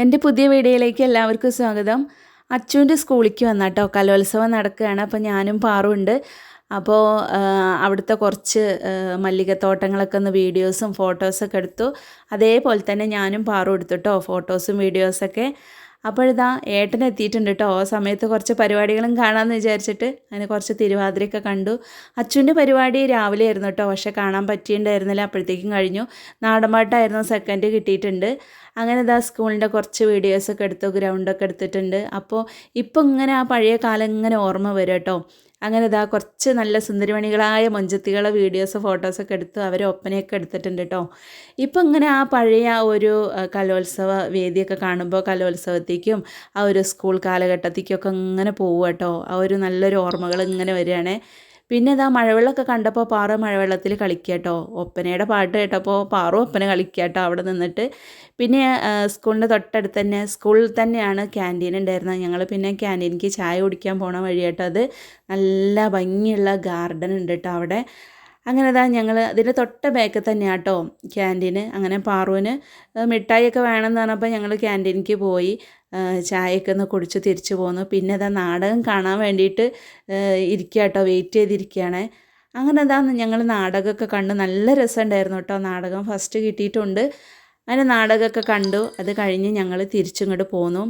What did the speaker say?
എന്റെ പുതിയ വീഡിയോയിലേക്ക് എല്ലാവർക്കും സ്വാഗതം. അച്ചുവിന്റെ സ്കൂളിലേക്ക് വന്നാട്ടോ. കലോത്സവം നടക്കുകയാണ്. അപ്പോൾ ഞാനും പാറുണ്ട് അപ്പോൾ അവിടുത്തെ കുറച്ച് മല്ലികത്തോട്ടങ്ങളൊക്കെ ഒന്ന് വീഡിയോസും ഫോട്ടോസൊക്കെ എടുത്തു. അതേപോലെ തന്നെ ഞാനും പാറും എടുത്തുട്ടോ ഫോട്ടോസും വീഡിയോസൊക്കെ അപ്പോഴിതാ ഏട്ടൻ എത്തിയിട്ടുണ്ട് കേട്ടോ ആ സമയത്ത് കുറച്ച് പരിപാടികളും കാണാമെന്ന് വിചാരിച്ചിട്ട് അതിന് കുറച്ച് തിരുവാതിരയൊക്കെ കണ്ടു. അച്ഛന്റെ പരിപാടി രാവിലെ ആയിരുന്നു കേട്ടോ പക്ഷേ കാണാൻ പറ്റിയിട്ടുണ്ടായിരുന്നില്ല അപ്പോഴത്തേക്കും കഴിഞ്ഞു. നാടൻപാട്ടായിരുന്നു സെക്കൻഡ് കിട്ടിയിട്ടുണ്ട്. അങ്ങനെ ഇതാ സ്കൂളിന്റെ കുറച്ച് വീഡിയോസൊക്കെ എടുത്തു ഗ്രൗണ്ടൊക്കെ എടുത്തിട്ടുണ്ട്. അപ്പോൾ ഇപ്പോൾ ഇങ്ങനെ ആ പഴയ കാലം ഇങ്ങനെ ഓർമ്മ വരും കേട്ടോ അങ്ങനെ ഇതാ കുറച്ച് നല്ല സുന്ദരിമണികളായ മൊഞ്ചത്തികളെ വീഡിയോസ് ഫോട്ടോസൊക്കെ എടുത്ത് അവർ ഒപ്പനയൊക്കെ എടുത്തിട്ടുണ്ട് കേട്ടോ ഇപ്പം ഇങ്ങനെ ആ പഴയ ഒരു കലോത്സവ വേദിയൊക്കെ കാണുമ്പോൾ കലോത്സവത്തേക്കും ആ ഒരു സ്കൂൾ കാലഘട്ടത്തേക്കൊക്കെ ഇങ്ങനെ പോവുക കേട്ടോ ആ ഒരു നല്ലൊരു ഓർമ്മകൾ ഇങ്ങനെ വരികയാണേ. പിന്നെ ഇതാ മഴവെള്ളമൊക്കെ കണ്ടപ്പോൾ പാറ മഴവെള്ളത്തിൽ കളിക്കുക കേട്ടോ. ഒപ്പനയുടെ പാട്ട് കേട്ടപ്പോൾ പാറു ഒപ്പന കളിക്കുക കേട്ടോ അവിടെ നിന്നിട്ട്. പിന്നെ സ്കൂളിന്റെ തൊട്ടടുത്ത് തന്നെ സ്കൂളിൽ തന്നെയാണ് ക്യാന്റീൻ ഉണ്ടായിരുന്നത്. ഞങ്ങൾ പിന്നെ ക്യാന്റീനിക്ക് ചായ കുടിക്കാൻ പോണ വഴി കേട്ടോ അത്. നല്ല ഭംഗിയുള്ള ഗാർഡൻ ഉണ്ട് കേട്ടോ അവിടെ. അങ്ങനെ ഇതാ ഞങ്ങൾ അതിന്റെ തൊട്ട ബാക്കിൽ തന്നെയാണ് കേട്ടോ ക്യാന്റീന് അങ്ങനെ പാറുവിന് മിഠായിയൊക്കെ വേണമെന്ന് പറഞ്ഞപ്പോൾ ഞങ്ങൾ ക്യാന്റീനിക്ക് പോയി. ചായയൊക്കെ ഒന്ന് കുടിച്ച് തിരിച്ചു പോന്നു. പിന്നെ ഇതാ നാടകം കാണാൻ വേണ്ടിയിട്ട് ഇരിക്കുക കേട്ടോ വെയിറ്റ് ചെയ്തിരിക്കുകയാണ് അങ്ങനെ ഇതാ ഞങ്ങൾ നാടകമൊക്കെ കണ്ടു നല്ല രസമുണ്ടായിരുന്നു കേട്ടോ നാടകം ഫസ്റ്റ് കിട്ടിയിട്ടുണ്ട്. അങ്ങനെ നാടകമൊക്കെ കണ്ടു. അത് കഴിഞ്ഞ് ഞങ്ങൾ തിരിച്ചിങ്ങോട്ട് പോന്നു.